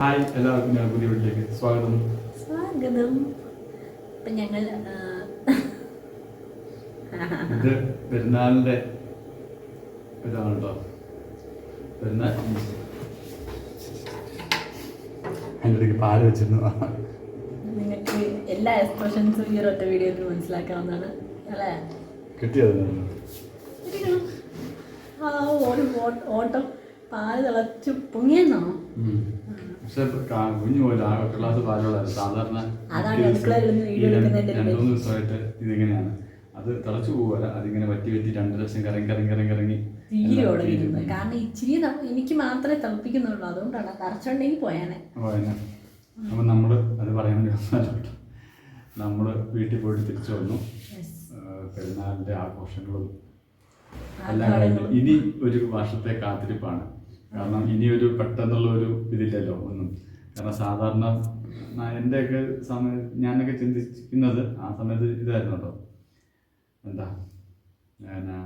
Hi എല്ലാവർക്കും ഞാൻ പുതിയ വീട്ടിലേക്ക് സ്വാഗതം. സ്വാഗതം. ഇപ്പൊ ഞങ്ങൾ ഇത് പെരുന്നാളിന്റെ ഇതാണ് കേട്ടോ പെരുന്നാൾ. എന്റെ ഇടയ്ക്ക് പാൽ വെച്ചിരുന്നു. നിങ്ങൾക്ക് എല്ലാ എക്സ്പ്രഷൻസും ഈ ഒരൊറ്റ വീഡിയോയിൽ മനസ്സിലാക്കാവുന്നതാണ്. അല്ലേ? കിട്ടിയത് ഓട്ടം. പാൽ തിളച്ച് പൊങ്ങിയെന്നോ? പക്ഷെ കുഞ്ഞു പോലെ ആ ഒരു ഗ്ലാസ് സാധാരണ രണ്ടു. മൂന്ന് ദിവസമായിട്ട് ഇതിങ്ങനെയാണ്. അത് തിളച്ചു പോവുക അതിങ്ങനെ വറ്റി വറ്റി രണ്ട് ലക്ഷം കറങ്ങി കറങ്ങി കറങ്ങി കറങ്ങി. കാരണം ഇച്ചിരി എനിക്ക് മാത്രമേ തിളപ്പിക്കുന്നുള്ളൂ. അതുകൊണ്ടാണ് നിറച്ചുണ്ടെങ്കിൽ പോയാനെ. അപ്പൊ അപ്പം നമ്മൾ അത് പറയാൻ വേണ്ടി നമ്മൾ വീട്ടിൽ പോയിട്ട് തിരിച്ചു വന്നു. പെരുന്നാളിന്റെ പെരുന്നാളിന്റെ ആഘോഷങ്ങളും. എല്ലാം കഴിഞ്ഞു ഇനി ഒരു വർഷത്തെ കാത്തിരിപ്പാണ്. കാരണം ഇനി ഒരു പെട്ടെന്നുള്ള ഒരു ഇതില്ലല്ലോ ഒന്നും. കാരണം സാധാരണ എന്റെയൊക്കെ സമയം ഞാനൊക്കെ ചിന്തിക്കുന്നത് ആ സമയത്ത് ഇതായിരുന്നു കേട്ടോ എന്താ? പിന്നെ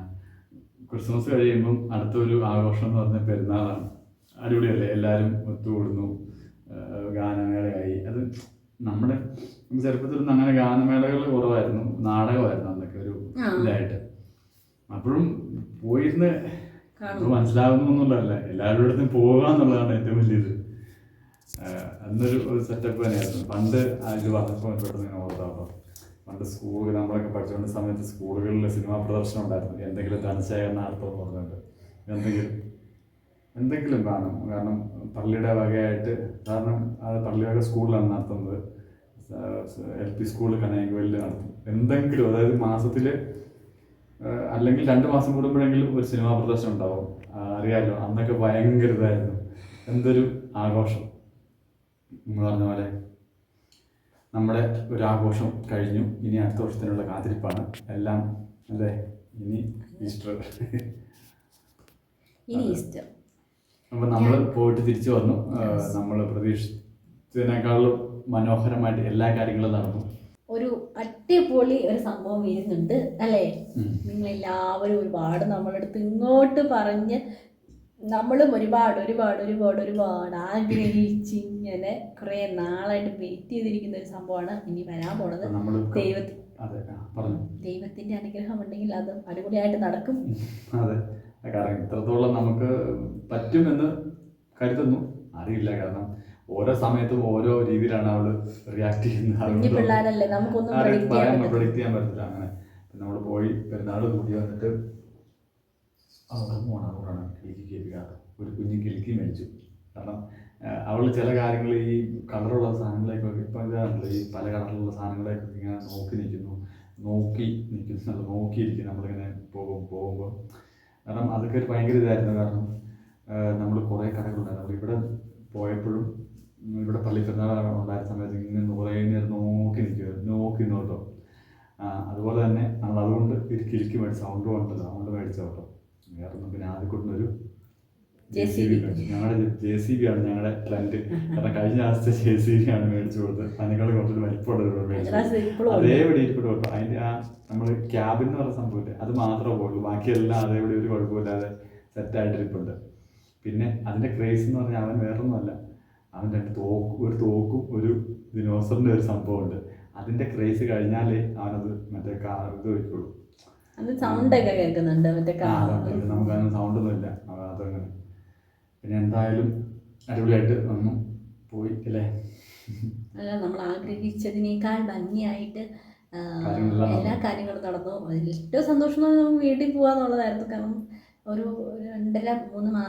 ക്രിസ്മസ് കഴിയുമ്പം അടുത്തൊരു ആഘോഷം എന്ന് പറഞ്ഞ പെരുന്നാളാണ്. അടിപൊളിയല്ലേ? എല്ലാവരും ഒത്തുകൂടുന്നു. ഗാനമേളയായി. അത് നമ്മുടെ ചെറുപ്പത്തിലൊന്നും അങ്ങനെ ഗാനമേളകൾ കുറവായിരുന്നു. നാടകമായിരുന്നു അന്നൊക്കെ ഒരു. ഇതായിട്ട്. അപ്പോഴും പോയിരുന്ന് കാണും. ഇത് മനസ്സിലാകുന്നൊന്നുള്ളതല്ല എല്ലാവരുടെ പോകുക എന്നുള്ളതാണ് ഏറ്റവും വലിയത്. അന്നൊരു ഒരു സെറ്റപ്പ് തന്നെയായിരുന്നു. പണ്ട് അതിൽ പറഞ്ഞപ്പോൾ പെട്ടെന്ന് ഇങ്ങനെ ഓർത്താപ്പം പണ്ട് സ്കൂൾ നമ്മളൊക്കെ പഠിച്ചുകൊണ്ട സമയത്ത് സ്കൂളുകളിൽ സിനിമാ പ്രദർശനം ഉണ്ടായിരുന്നു. എന്തെങ്കിലും ധനശേഖരണാർത്ഥം എന്ന് പറഞ്ഞിട്ട് എന്തെങ്കിലും എന്തെങ്കിലും കാണും. കാരണം പള്ളിയുടെ വകയായിട്ട് കാരണം അത് പള്ളിയുടെ സ്കൂളിലാണ് നടത്തുന്നത്. എൽ പി സ്കൂളിൽ കനയങ്കുവലിൽ നടത്തും. എന്തെങ്കിലും അതായത് മാസത്തിൽ അല്ലെങ്കിൽ രണ്ട് മാസം കൂടുമ്പോഴെങ്കിലും ഒരു സിനിമാ പ്രദർശനം ഉണ്ടാവും. അറിയാലോ അന്നൊക്കെ ഭയങ്കര ഇതായിരുന്നു. എന്തൊരു ആഘോഷം എന്ന് പറഞ്ഞ പോലെ. നമ്മുടെ ഒരു ആഘോഷം കഴിഞ്ഞു. ഇനി അടുത്ത വർഷത്തിനുള്ള കാത്തിരിപ്പാണ്. എല്ലാം അല്ലേ? ഇനി ഈസ്റ്റർ. ഇനി ഈസ്റ്റർ. അപ്പം നമ്മൾ പോയിട്ട് തിരിച്ചു വന്നു. നമ്മൾ പ്രതീക്ഷിച്ചതിനേക്കാളും മനോഹരമായിട്ട് എല്ലാ കാര്യങ്ങളും നടന്നു. ഒരു അടിപൊളി ഒരു സംഭവം വരുന്നുണ്ട് അല്ലേ? നിങ്ങൾ നിങ്ങളെല്ലാവരും ഒരുപാട് നമ്മളെടുത്ത് ഇങ്ങോട്ട് പറഞ്ഞ് നമ്മളും ഒരുപാട് ഒരുപാട് ഒരുപാട് ഒരുപാട് ആഗ്രഹിച്ച് ഇങ്ങനെ കുറെ നാളായിട്ട് വെയിറ്റ് ചെയ്തിരിക്കുന്ന ഒരു സംഭവമാണ് ഇനി വരാൻ പോണത്. ദൈവത്തിൽ ദൈവത്തിന്റെ അനുഗ്രഹം ഉണ്ടെങ്കിൽ അത് അടിപൊളിയായിട്ട് നടക്കും. അതെ. കാരണം ഇത്രത്തോളം നമുക്ക് പറ്റുമെന്ന് കരുതുന്നു. അറിയില്ല കാരണം ഓരോ സമയത്തും ഓരോ രീതിയിലാണ് അവൾ റിയാക്ട് ചെയ്യുന്നത്. പ്രൊഡിക്ട് ചെയ്യാൻ പറയാൻ പറ്റില്ല അങ്ങനെ. നമ്മൾ പോയി പെരുന്നാൾ കൂടി വന്നിട്ട് അവിടെ മോണാണ് കിളിക്ക് കേൾപ്പിക്കാറ് ഒരു കുഞ്ഞ് കിളിക്ക് മേടിച്ചു കാരണം അവൾ ചില കാര്യങ്ങൾ ഈ കളറുള്ള സാധനങ്ങളെയൊക്കെ ഇപ്പം ഇതാണല്ലോ ഈ പല കളറിലുള്ള സാധനങ്ങളെയൊക്കെ ഇങ്ങനെ നോക്കി നിൽക്കുന്നു. നോക്കി നിൽക്കുന്നു നോക്കിയിരിക്കും നമ്മളിങ്ങനെ പോകും പോകുമ്പോൾ. കാരണം അതൊക്കെ ഒരു ഭയങ്കര ഇതായിരുന്നു. കാരണം നമ്മൾ കുറേ കടകളുണ്ടായിരുന്നു. നമ്മൾ ഇവിടെ പോയപ്പോഴും ഇവിടെ പള്ളി പെരുന്നാൾ ഉണ്ടായിരുന്ന സമയത്ത് ഇങ്ങനെ കുറേ നേരം നോക്കി നിൽക്കുമായിരുന്നു നോക്കി നിന്നു കേട്ടോ. അതുപോലെ തന്നെ നമ്മൾ അതുകൊണ്ട് ഒരു കിലുക്കി മേടിച്ച സൗണ്ട് ഉണ്ടല്ലോ അതുകൊണ്ട് മേടിച്ച കേട്ടോ. വേറെ ഒന്നും പിന്നെ ആദ്യക്കൂട്ടിനൊരു ജെ സി ബി ഞങ്ങളുടെ ജെ സി ബി ആണ് ഞങ്ങളുടെ ട്രെൻഡ് കാരണം കഴിഞ്ഞ ആഴ്ച ജെ സി ബി ആണ് മേടിച്ചു കൊടുത്തത്. അതിനേക്കാൾ കുറച്ചൊരു വലിപ്പമുള്ള മേടിച്ചു. അതേപടി ഇരിപ്പിട്ട് കേട്ടോ. അതിന്റെ ആ നമ്മൾ ക്യാബിൻ എന്ന് പറഞ്ഞ സംഭവമില്ല അത് മാത്രമേ പോകുള്ളൂ ബാക്കിയെല്ലാം അതേപടി ഒരു കുഴപ്പമില്ലാതെ സെറ്റായിട്ടിരിപ്പുണ്ട് പിന്നെ അതിന്റെ ക്രേസ് എന്ന് പറഞ്ഞാൽ അവൻ വേറൊന്നുമല്ല. അവൻ രണ്ട് തോക്കും ഒരു തോക്കും ഒരു ദിനോസറിന്റെ ഒരു സംഭവം ഉണ്ട് അതിന്റെ ക്രേസ് കഴിഞ്ഞാലേ അവനത് മറ്റേ കാർ ഇത് വയ്ക്കുള്ളൂ. അത് സൗണ്ട് ഒക്കെ കേൾക്കുന്നുണ്ട് മറ്റേ കാ-. നമുക്ക് അതിന് സൗണ്ട് ഒന്നും ഇല്ല അതങ്ങനെ. പിന്നെ എന്തായാലും അടിപൊളിയായിട്ട് വന്നു. പോയി അല്ലേ? അല്ല നമ്മൾ ആഗ്രഹിച്ചതിനേക്കാൾ ഭംഗിയായിട്ട് എല്ലാ കാര്യങ്ങളും നടന്നു. ഏറ്റവും സന്തോഷം വീട്ടിൽ പോവാന്നുള്ളതായിരുന്നു. കാരണം ഒരു രണ്ടര മൂന്ന് ആ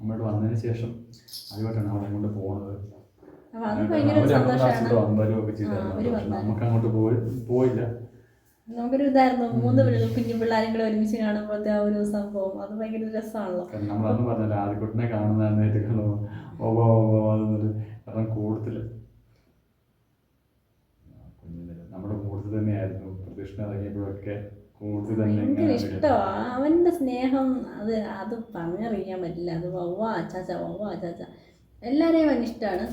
നമ്മളോട് വന്നതിന് ശേഷം ആദ്യമായിട്ടാണ് അവിടെ കൊണ്ട് വന്നായിരുന്നു. നമുക്ക് അങ്ങോട്ട് പോയി പോയില്ല. നമുക്കൊരു ഇതായിരുന്നു മൂന്ന് കുഞ്ഞു പിള്ളേരും കൂടെ ഒരുമിച്ച് കാണുമ്പോഴത്തെ ആ ഒരു സംഭവം. അത് ഭയങ്കര രസമാണല്ലോ. നമ്മളന്ന് പറഞ്ഞല്ലോ ആദ്യക്കുട്ടിനെ കാണുന്നതായിട്ട് ഓവോ ഓവോ അതെന്നൊരു കാരണം കൂടുതൽ. നമ്മുടെ കൂടുതൽ തന്നെയായിരുന്നു. പ്രദക്ഷിണ ഇറങ്ങിയപ്പോഴൊക്കെ ഭയങ്കര ഇഷ്ടമാണ് അവന്റെ സ്നേഹം അത് അത് പറഞ്ഞറിയിക്കാൻ പറ്റില്ല. അത് വവ്വ അച്ചാച്ച വവ്വ അച്ചാച്ച. എല്ലാവരെയും അവൻ ഇഷ്ടമാണ്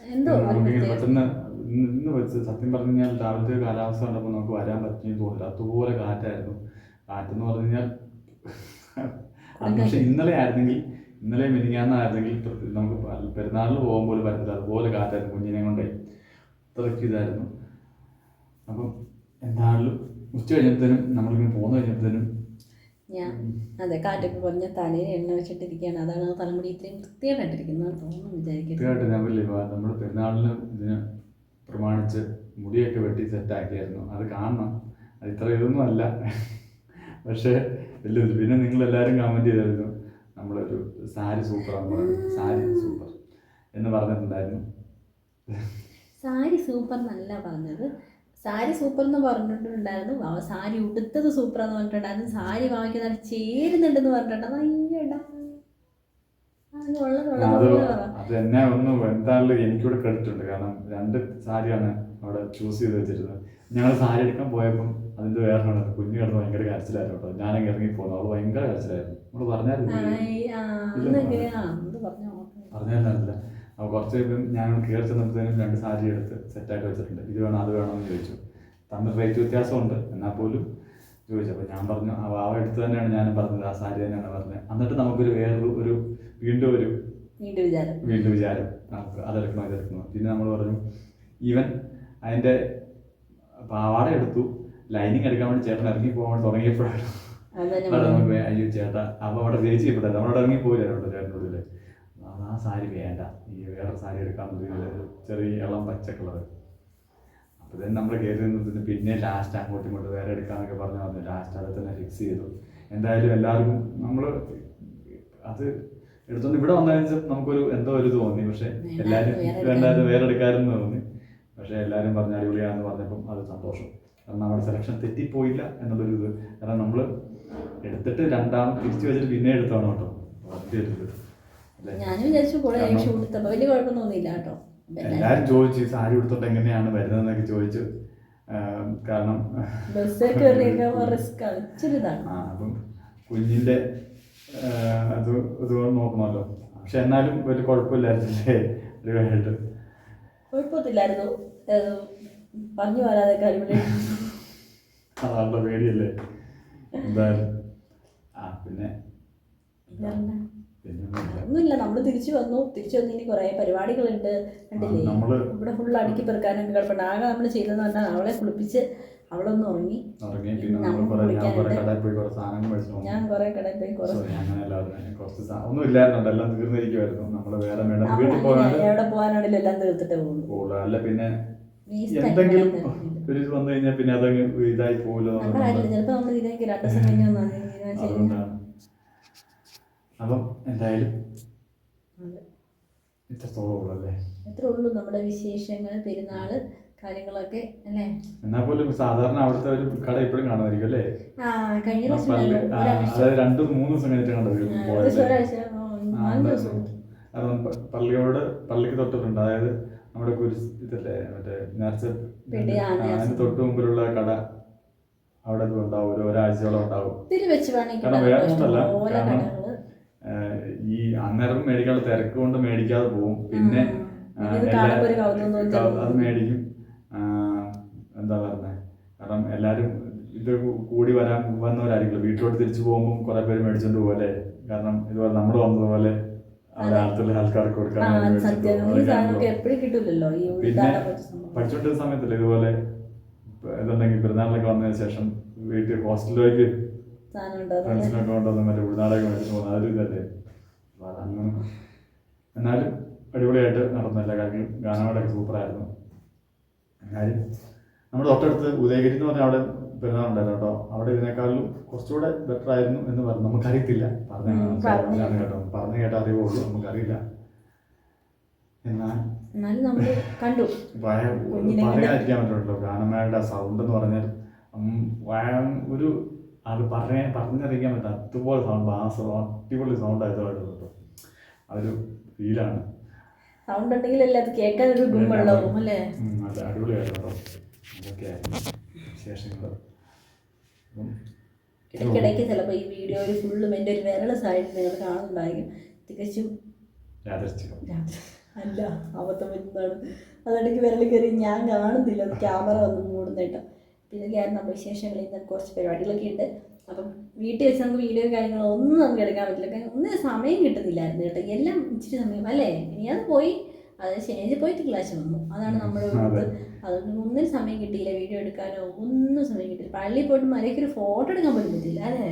എന്തോ ഇന്ന് വെച്ച് സത്യം പറഞ്ഞു കഴിഞ്ഞാൽ രാവിലത്തെ കാലാവസ്ഥ കണ്ടപ്പോൾ നമുക്ക് വരാൻ പറ്റിയെന്ന് തോന്നില്ല അതുപോലെ കാറ്റായിരുന്നു. കാറ്റെന്ന് പറഞ്ഞു കഴിഞ്ഞാൽ പക്ഷെ ഇന്നലെ ആയിരുന്നെങ്കിൽ ഇന്നലെ മിനിങ്ങാന്നായിരുന്നെങ്കിൽ നമുക്ക് പെരുന്നാളിൽ പോകാൻ പോലും പറ്റത്തില്ല. അതുപോലെ കാറ്റായിരുന്നു കുഞ്ഞിനെ കൊണ്ടേ. അത്രയ്ക്ക് ഇതായിരുന്നു. അപ്പം എന്താണെങ്കിലും ഉച്ച കഴിഞ്ഞപ്പോഴത്തേനും നമ്മളിങ്ങനെ പോന്നു കഴിഞ്ഞപ്പോഴത്തേനും ഞാൻ അതെ കാറ്റൊക്കെ കുറഞ്ഞ തലയിൽ എണ്ണ വെച്ചിട്ടിരിക്കുകയാണ്. അതാണ് ആ തലമുടി ഇത്രയും വൃത്തിയായിട്ടിരിക്കുന്നത് തോന്നുന്നു കൃത്യമായിട്ട് ഞാൻ വലിയ നമ്മൾ പെരുന്നാളിന് ഇതിന് പ്രമാണിച്ച് മുടിയൊക്കെ വെട്ടി സെറ്റാക്കിയായിരുന്നു. അത് കാണണം. അത് ഇത്ര ഇതൊന്നും അല്ല. പക്ഷേ വലിയ. പിന്നെ നിങ്ങളെല്ലാവരും കമന്റ് ചെയ്തായിരുന്നു. നമ്മളൊരു സാരി സൂപ്പറാന്ന് പറയുന്നത് സാരി സൂപ്പർ എന്ന് പറഞ്ഞിട്ടുണ്ടായിരുന്നു. സാരി സൂപ്പർ എന്നല്ല പറഞ്ഞത്. സാരി സൂപ്പർ എന്ന് പറഞ്ഞിട്ടുണ്ടായിരുന്നു. അവ സാരി ഉടുത്തത് സൂപ്പർ എന്ന് പറഞ്ഞിട്ടുണ്ടായിരുന്നു. സാരി വാങ്ങിക്കുന്ന ചേരുന്നുണ്ടെന്ന് പറഞ്ഞിട്ടുണ്ടായിരുന്നു അയ്യടാ അത് എന്നെ ഒന്ന് എന്തായാലും എനിക്കൂടെ ക്രെഡിറ്റ് ഉണ്ട് കാരണം രണ്ട് സാരിയാണ് അവിടെ ചൂസ് ചെയ്ത് വെച്ചിരുന്നത്. ഞങ്ങൾ സാരി എടുക്കാൻ പോയപ്പം അതിന്റെ വേറെ ഉണ്ടായിരുന്നു കുഞ്ഞു കിടന്ന് ഭയങ്കര കരച്ചിലായിരുന്നു കേട്ടോ. ഞാനങ്ങ് ഇറങ്ങി പോകുന്നു അവൾ ഭയങ്കര കരച്ചിലായിരുന്നു. നമ്മൾ പറഞ്ഞായിരുന്നു ആയി, അപ്പോൾ കുറച്ച് കഴിയുമ്പം ഞാൻ കയറി ചെന്നപ്പോഴത്തേനും രണ്ട് സാരി എടുത്ത് സെറ്റായിട്ട് വെച്ചിട്ടുണ്ട്. ഇത് വേണം അത് വേണോ എന്ന് ചോദിച്ചു. തമ്മിൽ റേറ്റ് വ്യത്യാസമുണ്ട്. എന്നാൽ പോലും ചോദിച്ചു. അപ്പോൾ ഞാൻ പറഞ്ഞു ആ വാവ എടുത്ത് തന്നെയാണ് ഞാനും പറഞ്ഞത്. ആ സാരി തന്നെയാണ് പറഞ്ഞത്. എന്നിട്ട് നമുക്കൊരു വേറൊരു ഒരു വീണ്ടും ഒരു വീണ്ടും വിചാരം. വീണ്ടും വിചാരം നമുക്ക് അതെടുക്കണോ ഇതെടുക്കണോ പിന്നെ നമ്മൾ പറഞ്ഞു ഈവൻ അതിന്റെ പാവാട എടുത്തു. ലൈനിങ് എടുക്കാൻ വേണ്ടി ചേട്ടൻ ഇറങ്ങി പോകാൻ വേണ്ടി തുടങ്ങിയപ്പോഴാണ് അയ്യോ ചേട്ടാ അപ്പോൾ അവിടെ ചേച്ചി നമ്മളവിടെ ഇറങ്ങി പോയില്ല? ചേട്ടന്റെ ഉള്ളിൽ ആ സാരി വേണ്ട. ഈ വേറെ സാരി എടുക്കാൻ ചെറിയ ഇളം പച്ച കളർ അപ്പോൾ തന്നെ നമ്മൾ കയറി നിന്നതിന് പിന്നെ ലാസ്റ്റ് അങ്ങോട്ടും ഇങ്ങോട്ട് വേറെ എടുക്കാന്നൊക്കെ പറഞ്ഞു പറഞ്ഞു ലാസ്റ്റ് അത് തന്നെ ഫിക്സ് ചെയ്തു. എന്തായാലും എല്ലാവർക്കും നമ്മൾ അത് എടുത്തോണ്ട് ഇവിടെ വന്നതിന് നമുക്കൊരു എന്തോ ഒരു തോന്നി. പക്ഷെ വേണ്ട, എല്ലാവരും വേറെ എടുക്കാമെന്ന് തോന്നി. പക്ഷെ എല്ലാവരും പറഞ്ഞ അടിപൊളിയാണെന്ന് പറഞ്ഞപ്പം അത് സന്തോഷം. കാരണം നമ്മുടെ സെലക്ഷൻ തെറ്റിപ്പോയില്ല എന്നുള്ളൊരു ഇത് കാരണം നമ്മൾ എടുത്തിട്ട് രണ്ടാമത് തിരിച്ചു വെച്ചിട്ട് പിന്നെ എടുത്തോണം കേട്ടോ. ഫസ്റ്റ് എടുത്തത് ഞാനും വിചാരിച്ചു കൂടെ കാരണം- എടുത്തപ്പോൾ വലിയ കുഴപ്പം തോന്നിയില്ല കേട്ടോ. എല്ലാരും ചോദിച്ചു സാരി എടുത്തോണ്ട് എങ്ങനെയാണ് വരുന്നതെന്നൊക്കെ ചോദിച്ചു. കാരണം അപ്പം കുഞ്ഞിന്റെ അത് ഇത് നോക്കണമല്ലോ. പക്ഷെ എന്നാലും വലിയ കുഴപ്പമില്ലായിരുന്നു. കുഴപ്പത്തില്ലായിരുന്നു പറഞ്ഞു വരാതെ കാര്യമില്ല. അതാണല്ലോ പേടിയല്ലേ? എന്തായാലും. ആ പിന്നെ ഒന്നുമില്ല. നമ്മൾ തിരിച്ചു വന്നു. തിരിച്ചു വന്ന് ഇനി കുറേ പരിപാടികളുണ്ട്. കണ്ടില്ലേ? ഇവിടെ ഫുൾ അടുക്കി പെറുക്കാനും കിടപ്പുണ്ട്. ആകെ നമ്മൾ ചെയ്തതെന്ന് പറഞ്ഞാൽ അവളെ കുളിപ്പിച്ച് അവളൊന്ന് ഉറങ്ങി. ഞാൻ കുറെ കടയിൽ പോയി ഒന്നും ഇല്ലായിരുന്നു എല്ലാം തീർന്നിരിക്കുമായിരുന്നു നമ്മൾ വേറെ വീട്ടിൽ എവിടെ പോകാനാണെങ്കിലും എല്ലാം തീർത്തിട്ടേ പോകുള്ളൂ അല്ല പിന്നെ എന്തെങ്കിലും. ഒരു വന്നു കഴിഞ്ഞാൽ പിന്നെ അതങ്ങ് ഇതായി പോകുമല്ലോ ചിലപ്പോൾ നമ്മൾ ഇതിനൊക്കെ രണ്ട് ദിവസം കഴിഞ്ഞാൽ അതുകൊണ്ടാണ്. അപ്പം എന്തായാലും. ഇത്രത്തോളം ഉള്ളൂ അല്ലേ? ഇത്രേ ഉള്ളൂ നമ്മുടെ വിശേഷങ്ങൾ പെരുന്നാൾ കാര്യങ്ങളൊക്കെ അല്ലേ? എന്നാ പോലും സാധാരണ അവിടുത്തെ ഒരു കട ഇപ്പോഴും കാണുമായിരിക്കും അല്ലേ? ആ കഴിഞ്ഞ ആ, ഒരാഴ്ച അതായത് രണ്ടു മൂന്ന് ദിവസം കഴിഞ്ഞിട്ട് ആ, ഒരാഴ്ച നാല് ദിവസം. പ- പള്ളിയോട് പള്ളിക്ക് തൊട്ടിട്ടുണ്ട് അതായത് നമ്മുടെ കുരിശ് ഇതല്ലേ മറ്റേ നേർച്ച പെട്ടി, ആ, ആ, നേർച്ച. അതിന് തൊട്ട് മുമ്പിലുള്ള കട അവിടെ ഒക്കെ ഉണ്ടാവും ഒരു ഒരാഴ്ചയോളം ഉണ്ടാവും. ഒത്തിരി വെച്ച് വേണമെങ്കിൽ കാരണം വേറെ ഇഷ്ടമല്ല. കാരണം ഈ അന്നേരം മേടിക്കാനുള്ള തിരക്ക് കൊണ്ട് മേടിക്കാതെ പോകും. പിന്നെ അത് മേടിക്കും. എന്താ പറയുന്നത് കാരണം എല്ലാരും ഇത് കൂടി വരാൻ വന്നവരായിരിക്കും വീട്ടിലോട്ട് തിരിച്ചു പോകുമ്പോൾ കുറെ പേര് മേടിച്ചോണ്ട് പോലെ കാരണം ഇതുപോലെ നമ്മൾ വന്നതുപോലെ ആൾക്കാർക്ക് കൊടുക്കാൻ പിന്നെ പഠിച്ചോണ്ടിരുന്ന സമയത്തല്ലേ ഇതുപോലെ ഇതുണ്ടെങ്കിൽ പെരുന്നാളിലൊക്കെ വന്നതിന് ശേഷം വീട്ടിൽ ഹോസ്റ്റലിലേക്ക് ഫ്രണ്ട്സിനൊക്കെ കൊണ്ടുവന്ന് മറ്റേ ഉൾനാടകം മേടിച്ചു പോകുന്ന അതൊരു ഇതല്ലേ? അതങ്ങനെ എന്നാലും അടിപൊളിയായിട്ട് നടന്നു. എല്ലാ കാര്യങ്ങളും ഗാനമേളൊക്കെ സൂപ്പറായിരുന്നു. എന്നാലും നമ്മുടെ തൊട്ടടുത്ത് ഉദയഗിരി എന്ന് പറഞ്ഞാൽ അവിടെ പെരുന്നാളുണ്ടായിരുന്നു കേട്ടോ. അവിടെ ഇതിനേക്കാളും കുറച്ചുകൂടെ ബെറ്റർ ആയിരുന്നു എന്ന് പറഞ്ഞു. നമുക്കറിയത്തില്ല. പറഞ്ഞു ഉം, പറഞ്ഞു. കേട്ടോ. പറഞ്ഞു കേട്ട അറിവുള്ളൂ നമുക്കറിയില്ല. എന്നാൽ പറയാതിരിക്കാൻ പറ്റുള്ളൂ ഗാനമേളയുടെ സൗണ്ട് എന്ന് പറഞ്ഞാൽ ഒരു അത് പറയാൻ പറഞ്ഞറിയിക്കാൻ പറ്റില്ല അതുപോലെ സൗണ്ട് ആ സൗ- അടിപൊളി സൗണ്ട് ആയതുമായിട്ട് കേട്ടോ. ഒരു ഫീലാണ് സൗണ്ട് ഉണ്ടെങ്കിലല്ലേ അത് കേൾക്കാൻ ഒരു ഗുമ്മുള്ളവും അല്ലേ? നല്ല അടിപൊളിയായിട്ട് കേട്ടോ. അതൊക്കെയായിരുന്നു വിശേഷങ്ങൾ ഇടയ്ക്കിടയ്ക്ക് ചിലപ്പോൾ ഈ വീഡിയോയിൽ ഫുള്ളും എന്റെ ഒരു വിരൽ സൈഡ് നിങ്ങൾ കാണുന്നുണ്ടായിരിക്കും. തികച്ചും അല്ല അബദ്ധം വരുന്നതാണ് അതിടയ്ക്ക് വിരൽ കയറി ഞാൻ കാണുന്നില്ല അത് ക്യാമറ വന്ന് മൂടുന്നേട്ടോ. ഇതൊക്കെയായിരുന്നു നമ്മുടെ വിശേഷങ്ങളിൽ നിന്ന് കുറച്ച് പരിപാടികളൊക്കെ ഉണ്ട്. അപ്പം വീട്ടിൽ വെച്ച് നമുക്ക് വീഡിയോ കാര്യങ്ങളോ ഒന്നും നമുക്ക് എടുക്കാൻ പറ്റില്ല. കാരണം ഒന്നും സമയം കിട്ടുന്നില്ലായിരുന്നു കേട്ടോ. എല്ലാം ഇച്ചിരി സമയം അല്ലേ? ഇനി അത് പോയി. അത് ശനിയാഴ്ച പോയിട്ട് ക്ലാസ് വന്നു. അതാണ് നമ്മുടെ അതുകൊണ്ട് ഒന്നും സമയം കിട്ടിയില്ല വീഡിയോ എടുക്കാനോ ഒന്നും സമയം കിട്ടിയില്ല. പള്ളിയിൽ പോയിട്ട് മര്യാദയ്ക്ക് ഒരു ഫോട്ടോ എടുക്കാൻ പോലും പറ്റില്ല അല്ലേ?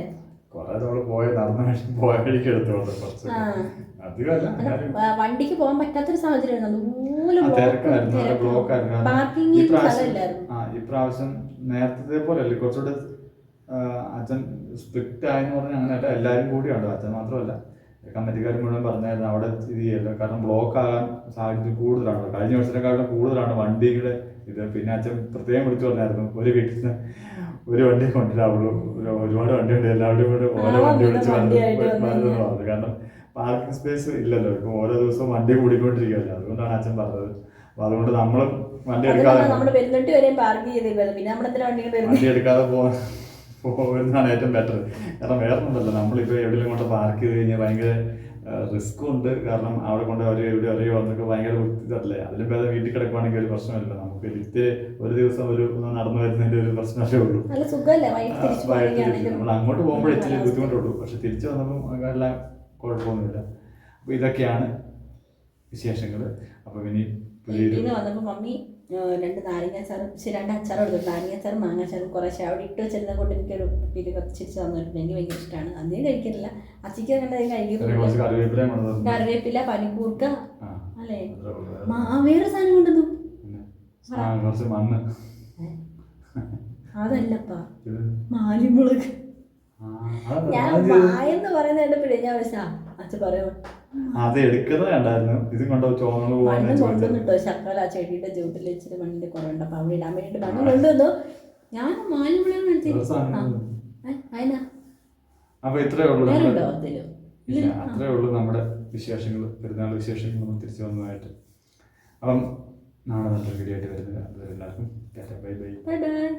കുറെ നമ്മൾ പോയ നടന്ന വഴി പോയ വഴിക്ക് എടുത്തോളൂ കുറച്ച് അധികമല്ല വണ്ടിക്ക് പോകാൻ പറ്റാത്തൊരു സാഹചര്യം ഇപ്രാവശ്യം നേരത്തെ പോലെയല്ലേ. കുറച്ചുകൂടെ അച്ഛൻ സ്ട്രിക്റ്റ് ആയെന്ന് പറഞ്ഞാൽ അങ്ങനെ അല്ല. എല്ലാവരും കൂടിയുണ്ട്. അച്ഛൻ മാത്രമല്ല. കമ്മിറ്റിക്കാർ മുഴുവൻ പറഞ്ഞായിരുന്നു. അവിടെ ഇത് ചെയ്യല്ലോ. കാരണം ബ്ലോക്ക് ആകാൻ സാഹചര്യം കൂടുതലാണ്. കഴിഞ്ഞ വർഷത്തെക്കാളും കൂടുതലാണ് വണ്ടിയുടെ ഇത്. പിന്നെ അച്ഛൻ പ്രത്യേകം വിളിച്ചു പറഞ്ഞായിരുന്നു. ഒരു വീട്ടിൽ നിന്ന് ഒരു വണ്ടി കൊണ്ടുവരാവുള്ളൂ ഒരു- ഒരുപാട് വണ്ടി ഉണ്ട്. എല്ലാവരുടെയും കൂടെ ഓരോ വണ്ടി വിളിച്ച് പറഞ്ഞു പറഞ്ഞു കാരണം പാർക്കിംഗ് സ്പേസ് ഇല്ലല്ലോ. ഇപ്പൊ ഓരോ ദിവസവും വണ്ടി കൂടിക്കൊണ്ടിരിക്കുകയല്ലേ. അതുകൊണ്ടാണ് അച്ഛൻ പറഞ്ഞത്. അപ്പൊ അതുകൊണ്ട് നമ്മളും വണ്ടി എടുക്കാതെ വണ്ടി എടുക്കാതെ പോകാൻ പോകുന്നതാണ് ഏറ്റവും ബെറ്റർ കാരണം വേറെ ഒന്നുമല്ല നമ്മളിപ്പോൾ എവിടെയെങ്കിലും കൊണ്ട് പാർക്ക് ചെയ്ത് കഴിഞ്ഞാൽ ഭയങ്കര റിസ്ക്കും ഉണ്ട്. കാരണം അവിടെ കൊണ്ട് അവർ എവിടെ അറിയോ എന്നൊക്കെ ഭയങ്കര ഇതല്ലേ? അതിലും ഭേദം വീട്ടിൽ കിടക്കുവാണെങ്കിൽ ഒരു പ്രശ്നമില്ല. നമുക്ക് ലിഫ്റ്റ് ഒരു ദിവസം ഒരു ഒന്ന് നടന്നു വരുന്നതിന്റെ ഒരു പ്രശ്നമേ ഉള്ളൂ. നമ്മൾ അങ്ങോട്ട് പോകുമ്പോൾ ഇച്ചിരി. ബുദ്ധിമുട്ടുള്ളൂ. പക്ഷെ തിരിച്ചു വന്നപ്പോൾ എല്ലാം കുഴപ്പമൊന്നുമില്ല. അപ്പോൾ ഇതൊക്കെയാണ് വിശേഷങ്ങൾ അപ്പോൾ ഇനി വന്നപ്പോൾ മമ്മി രണ്ട് നാരങ്ങാച്ചാറും പക്ഷേ രണ്ട് അച്ചാറും എടുത്തു. നാരങ്ങാച്ചാറും മാങ്ങാച്ചാറും കുറേശ്ശെ അവിടെ ഇട്ട് വെച്ചിരുന്ന കൊണ്ട് എനിക്കൊരു പിരി കത്തിച്ചിരിച്ച് തന്നിട്ടുണ്ട് എനിക്ക് ഭയങ്കര ഇഷ്ടമാണ് അധികം കഴിക്കുന്നില്ല അച്ചിക്ക് കണ്ടത് കൊണ്ടുവന്നു കറിവേപ്പില പനിക്കൂർക്ക അല്ലേ. വേറെ സാധനം കൊണ്ടുവന്നു. അതല്ലപ്പാ. മാലിമുളക്? ഞാൻ മായെന്ന് പറയുന്ന കണ്ടപ്പോഴേ ഞാൻ വിളിച്ചാ അച്ഛൻ പറയോ. അത് എടുക്കുന്നത് കണ്ടായിരുന്നു. ഇതും കൊണ്ടോ? ചോന്നു മണ്ണ് കൊണ്ടുവന്നിട്ടോ ആ ചെടിയുടെ ചുവട്ടിൽ ഇച്ചിരി മണ്ണിന്റെ കുറവുണ്ട് അപ്പൊ അവിടെ ഇടാൻ വേണ്ടിട്ട് മണ്ണ് കൊണ്ടുവന്നു ഞാൻ മാലിമുളക് വേറെ സാധനം അതിനാ അപ്പൊ ഇത്രേ ഉള്ളൂ ഇല്ല അത്രേ ഉള്ളൂ നമ്മുടെ വിശേഷങ്ങൾ. പെരുന്നാൾ വിശേഷങ്ങൾ നമ്മൾ തിരിച്ചു വന്നതായിട്ട്. അപ്പം നാളെ നല്ലൊരു വീഡിയോ ആയിട്ട് വരുന്നത്. എല്ലാവർക്കും ബൈ ബൈ. Bye bye.